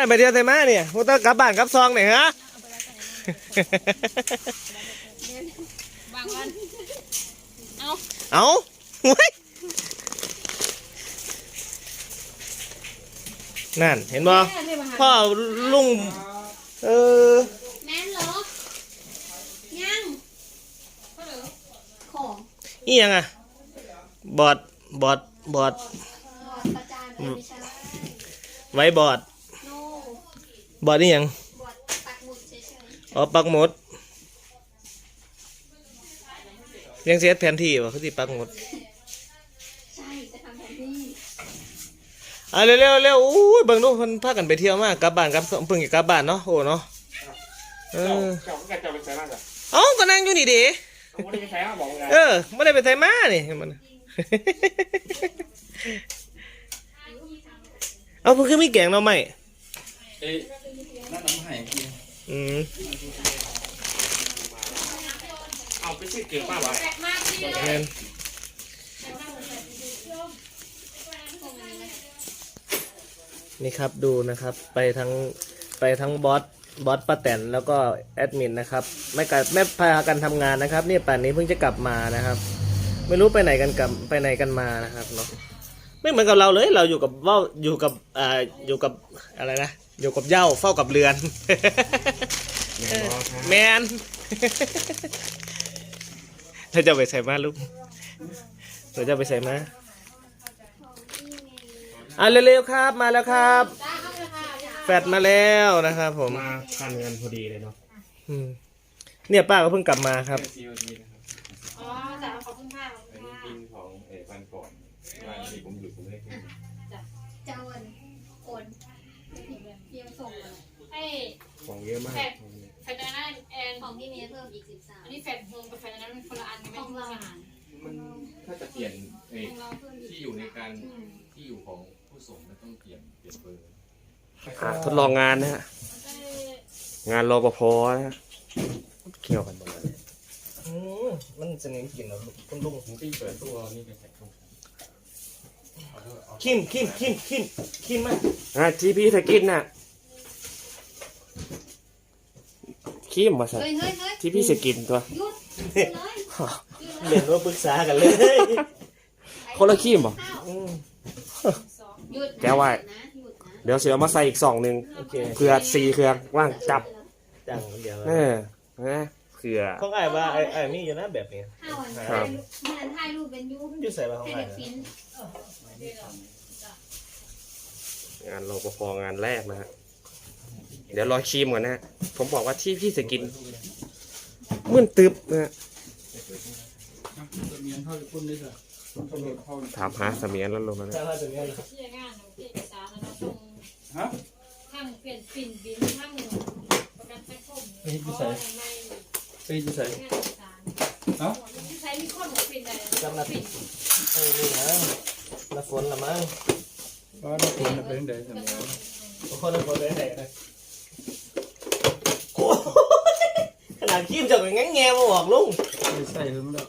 กันไปเที่ยวไทยมาเนี่ยพวกต้องกลับบ้านกลับซองเนี่ยฮะบางวันเอาเอาเว้ยนั่นเห็นบ่แม่ไม่มาหาพ่อลุงเออแม่นเหรอยังของนี่ยังอะบอดบอดบอดประจานไม่ใช่ไว้บอดโน บอดนี่ยังบวชปักหมุดเฉยอ๋อปักหมุดยังเสียแผนที่วะเขาที่ปักหมุดๆใช่จะทำแผนที่อะเร็วเร็วเร็วอู้ยเบิ่งดูเพิ่นพากันไปเที่ยวมากกลับบ้านกลับเพิ่งจะกลับบ้านเนาะโอ้เนาะเอเจ้าอเจ้าก็จะไปใส่มากอะเอ้าก็นั่งอยู่นี่ดิผมไม่ได้ไปใส่มาบอกไงเออไม่ได้ไปไทยมานี่มันเอาเพิ่งขึ้นมีแกงเนาะไหมเอ้ย นั่นน้ำหายกินอืมเอาไปซื้อเกลือป้าไว้แปลกมากที่เลยแม่นนี่ครับดูนะครับ ไปทั้งไปทั้งบอสบอสป้าแตนแล้วก็แอดมินนะครับไม่กัไม่พากันทำงานนะครับนี่ป่านนี้เพิ่งจะกลับมานะครับ ไม่รู้ไปไหนกันกับไปไหนกันมานะครับเนาะไม่เหมือนกับเราเลย เราอยู่กับว่าวอยู่กับอ่าอยู่กับอะไรนะ อยู่กับเหย้าเฝ้ากับเรือนแมนเราจะไปใส่มาลูกเราจะไปใส่มาอะเร็วๆครับมาแล้วครับ แฟดมาแล้วนะครับผมมาทานกันพอดีเลยเนาะอืมเนี่ยป้าก็เพิ่งกลับมาครับ ซีโอทีนะครับอ๋อแต่ขอบคุณค่ะขอบอัคุนณนี้ค่ะบินของเออวันก่อนวันที่ผมหยุดผมไม่ได้ขึ้น เจ้าวันโอนเพียงส่ง เลยไอ้ของเยอะมากแฟนนั้นแอนของพี่เมย์เพิ่มอีกสิบสามอันนี้แฟนโฮมกับแฟนอันนั้นมันคนละอันกันไหมของเราอาหารมันถ้าจะเปลี่ยนเอขอองเราเพิ่มอีกที่อยู่ในการที่อยู่ของผู้ส่งมันต้องเปลี่ยนเปลี่ยนเบอร์อะทดลองงานนะฮะงานรปภนะฮะเกี่ยวกันหมดเลยมันจะเน้นกินเหรอคุณลุงผมที่เปิดตัวนี่เป็นแสงตรงคิมคิมคิมคิมคิมมาอะที่พี่จะกินน่ะ ขี้มมาใส่เฮ้ยเฮ้ยเฮ้ยที่พี่จะกินตัว หยุดเลยเรียนว่าปรึกษากันเลย คนละขี้มบ่ อืม หยุดแก้วไว้นะหยุดนะเดี๋ยวเสือมาใส่อีกสองหนึ่งโอเค เผื่อสี่เครื่องว่างจับ จังเดี๋ยวเออนะเผื่อ ของไอ้ว่าไอ้ไอ้มีอยู่นะแบบนี้ห้าวันครับเมื่อถ่ายรูปเป็นยูมันอยู่ใส่มาของให้ไอ้เด็กฟิน งานรปภงานแรกนะฮะ เดี๋ยวรอชิมก่อนนะฮะผมบอกว่าที่พี่จะกินมื่นตึบนะฮะเมียนเข้าคุณเลยสิเข้าถามหาเสมียนแล้วลงมานะถ้าจะมีอะไรที่งานของเปลี่ยนเอกสารแล้วเราต้องฮะทั้งเปลี่ยนปิ่นบินทั้งประกันสังคมไปที่ใส่ไม่ไปจะใส่งานเอกสารเอ้าใช้มีคนของปิ่นได้จำนัดเออนี่นะละฝนละมั้งว่าเราควรจะเป็นเด็กสมัยทุกคนละฝนเลยไหนนะโอ้ข นาดคิมจะเป็นงั้นแงมาบอกลุงไปใส่เลยมั้งแล้ว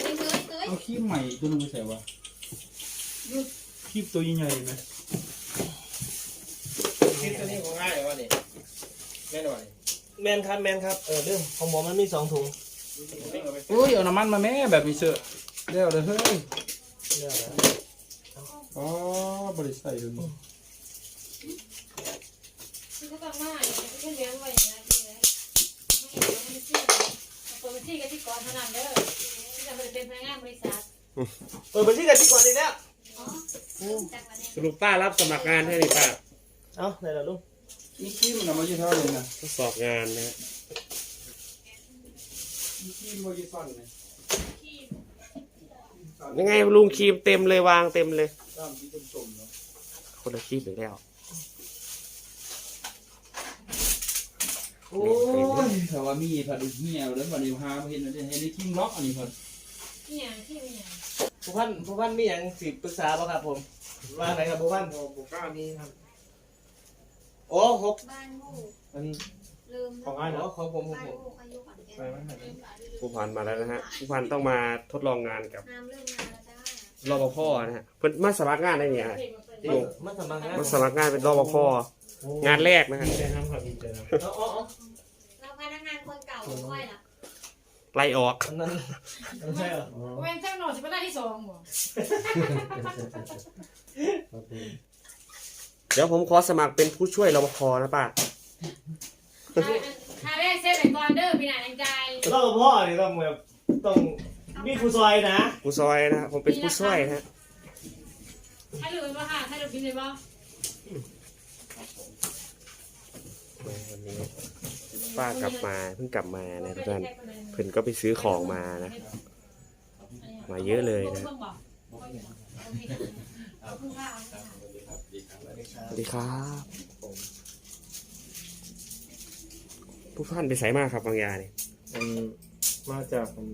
เฮ้ยเฮ้ยเฮ้ยเอาขี้ใหม่ตัวนึงไปใส่วะขี้ตัวใหญ่ๆนะคิดตัวนี้ของง่ายวะนี่แม่นวะแมนครับแมนครับเออเรื่องของผมมันมีสองถุงอุ้ยเอาน้ำมันมาแม่แบบมีเสื้อเดี๋ยวเลยเฮ้ยเรื่องอะไรอ๋อบริษัทเลยที่เขาต้องมาที่เลี้ยงไว้นะที่เลี้ยงไม่ เห็นว่ามันที่เปิดบัญชีกันที่ก่อนเท่านั้นเด้อที่จะเป็นพนักงานบริษัทเปิดบัญชีกันที่ก่อนดีแล้วอ๋อจากวันนี้สรุปป้ารับสมัครงานให้นี่ป้าเอ้าไหนล่ะลุงนี่ขี้มันเอามายี่เท่าเลยนะทดสอบงานนะฮะนี่ขี้มันยี่ฟันเลยยังไงลุงครีมเต็มเลยวางเต็มเลยด้ามที่ต้มๆเนาะคนละครีมอีกแล้ว โอ้ยถ้าว่ามีผัดเหี่ยวแล้ววันนี้หาเห็นอะไรให้ได้ขี้ล็อกอันนี้ผัดที่อย่างที่อย่างผู้พันผู้พันมีอย่างสิปรึกษาป่ะครับผม ว่าไหนครับผู้พันผมกล้ามีครับ โอ้หกบ้านลูกอันนี้ลืมของอ้ายเหรอของผมของบ้านผมลูกอายุก่อนแกไปไหมผู้พันมาแล้วนะฮะผู้พันต้องมาทดลองงานกับน้ำเริ่มมาแล้วจ้ารปภนะฮะเพิ่นมาสมัครงานได้เนี่ยเพลงมาเปิดมามาสมัครงานมาสมัครงานเป็นรปภ งานแรกนะฮะดีใจทำครับดีใจนะเอาเอาเอาเราพนักงานคนเก่าค่อยล่ะไล่ออก อันนั้นอันนั้นใช่เหรอเว้นเจ้าหน่อยจะเป็นหน้าที่สองบ่เดี๋ยวผมขอสมัครเป็นผู้ช่วยรปภนะป้าถ้าได้เซฟไอ้ก่อนเด้อพี่นายแรงใจเรากับพ่อนี่ต้องแบบต้องมีครูซอยนะผู้ซอยนะผมเป็นผู้ช่วยนะฮะถ้าหรือเป็นบ่ค่ะถ้าหรือบินเลยบ่ วันนี้ป้ากลับมาเพิ่งกลับมานะทุกท่านเพิ่นก็ไปซื้อของมานะ มาเยอะเลยนะสวัสดีครับผู้พันไปใส่มากครับบางยาเนี่ยมันมาจากผม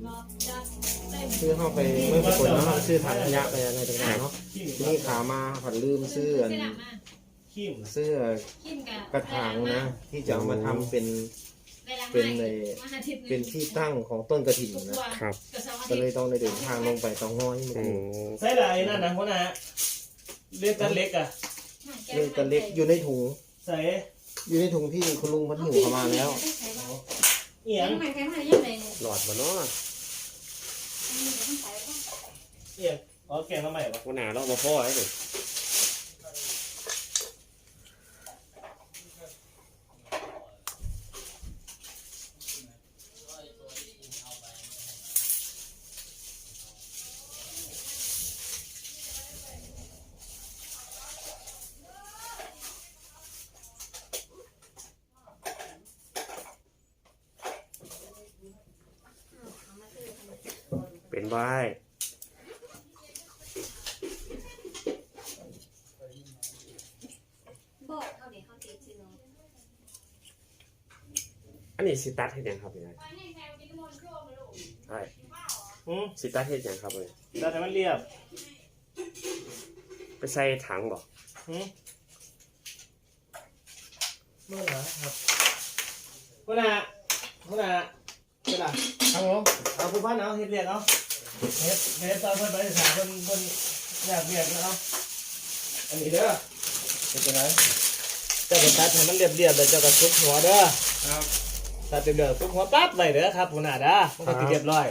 ซื้อเข้าไปเมื่อก่อนเนาะซื้อถังขยะไปอะไรต่างๆเนาะทีนี่ขามาผัดลืมซื้ออัน ขิมเสื้อกระถางนะ ที่จะเอามาทำเป็น เป็นใน เป็นที่ตั้งของต้นกระถิ่นนะ ครับ ก็เลยต้องได้เดินทางลงไปเตองง้อยเมื่ออืกี้มใส่อะไรนั่นนะพ่อนะเรียกกันเล็กอะเลือกกันเล็กอยู่ในถุง ใส่อยู่ในถุงที่คุณลุงพันหิวเข้ามาแล้วเอียงใหม่ใครมายังไงหลอดมาเนาะเอียงอ๋อแกงมาใหม่ปะวันหนาเรามาพ่อให้หน่อยเป็น ไว้ บอกเขาเดี๋ยวเขาติดสิเนาะอันนี้สิตัดเฮ็ดหยังครับเนี่ยใช่อืมสิตัดเฮ็ดหยังครับเลยเราแต่มันเรียบไปใส่ถังบ่อืมเมื่อไหร่ครับพ่อนะพ่อนะเป็นไรครับผมเอาผู้พันเอาเฮ็ดเรียกเอา เฮ็ดเฮ็ดตอนเพิ่นไปศึกษาเพิ่นเพิ่นอยากเรียกเอาอันนี้เด้อเป็นจังไงเจ้าก็ตัดให้มันเรียบๆแล้วเจ้าก็ทุบหัวเด้อครับตัดเรียบๆทุบหัวปั๊บไว้เด้อครับผู้น่ะเด้อมันก็สิเรียบร้อย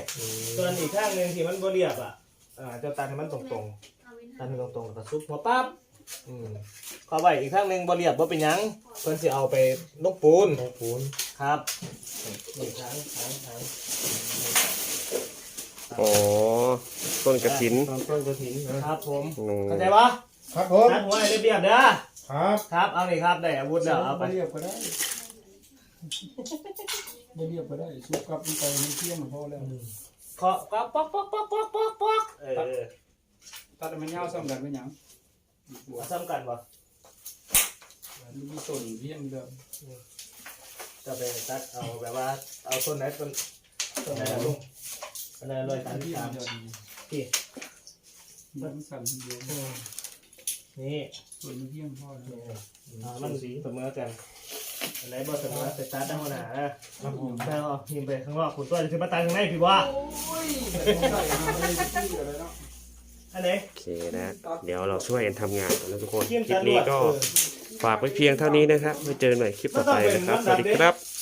ส่วนอีกข้างหนึงที่มันบ่เรียบอะอ่าเจ้าตัดให้มันตรงๆตัดให้ตรงๆแล้วก็ทุบหัวปั๊บอืมเข้าไว้อีกข้างหนึงบ่เรียบบ่เป็นหยังเพิ่นสิเอาไปลงปูนของปูนครับนี่ทางทางทาง อ๋อต้นกระถินตอนต้นกระถิ่นนะครับผมอืม เข้าใจปะครับผมตัดหัวให้เรียบๆเด้อครับครับเอานี่ครับได้อาวุธแล้วเอาไปเรียบก็ได้ไม่เรียบก็ได้สุกกับไปมันเที่ยงมันพอแล้วเคาะป๊อกป๊อกป๊อกป๊อกป๊อกป๊อกป๊อกเออตัดให้มันยาวซ้ำกันเป็นหยังบัวซ้ำกันปะมันมีส่วนเที่ยงเดิมจะไปตัดเอาแบบว่าเอาต้นไหนต้นต้นไหนล่ะลุง อันไหนเลยตัดที่เที่ยสางมเดิมที่มันสั่นเดียวอืมนี่ส่วนมันเที่ยงพอแล้วอ่ามันสีเสมอกันอันไหนบ่เสมอไปตัดได้หัวหน้าเออครับผมแค่เอาหิมไปข้างนอกคุณตัวจะขึ้นมาตัดข้างในพี่ว่าโอ้ยแต่ผมใส่มาไม่ได้ที่อะไรเนาะอันไหนโอเคนะ เดี๋ยวเราช่วยกันทำงานกันนะทุกคนขี้มคลิตัปดลนี้วดก็เออฝากไว้เพียงเท่านี้นะครับไว้เจอกันใหม่คลิปต่อไปนะครับ สวัสดีครับ